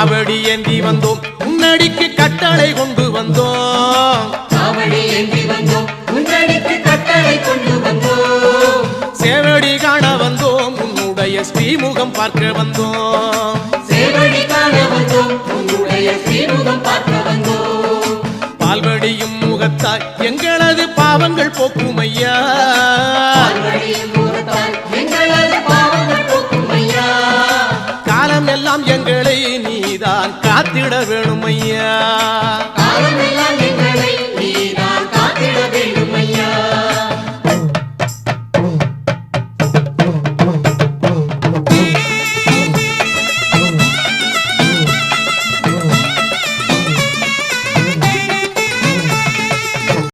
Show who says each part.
Speaker 1: காவடி ஏந்தி வந்தோம். முன்னடிக்கு கட்டளை கொண்டு வந்தோம்.
Speaker 2: காவடி ஏந்தி வந்தோம். முன்னடிக்கு கட்டளை கொண்டு வந்தோம்.
Speaker 1: சேவடி காண வந்தோம். உன்னுடைய ஸ்ரீமுகம் பார்க்க வந்தோம்.
Speaker 2: சேவடி காண வந்தோம். உன்னுடைய ஸ்ரீமுகம்
Speaker 1: பால்வடியும் முகத்தாய் எங்களது பாவங்கள் போக்கும் நீதான் காத்திட வேணும் ஐயா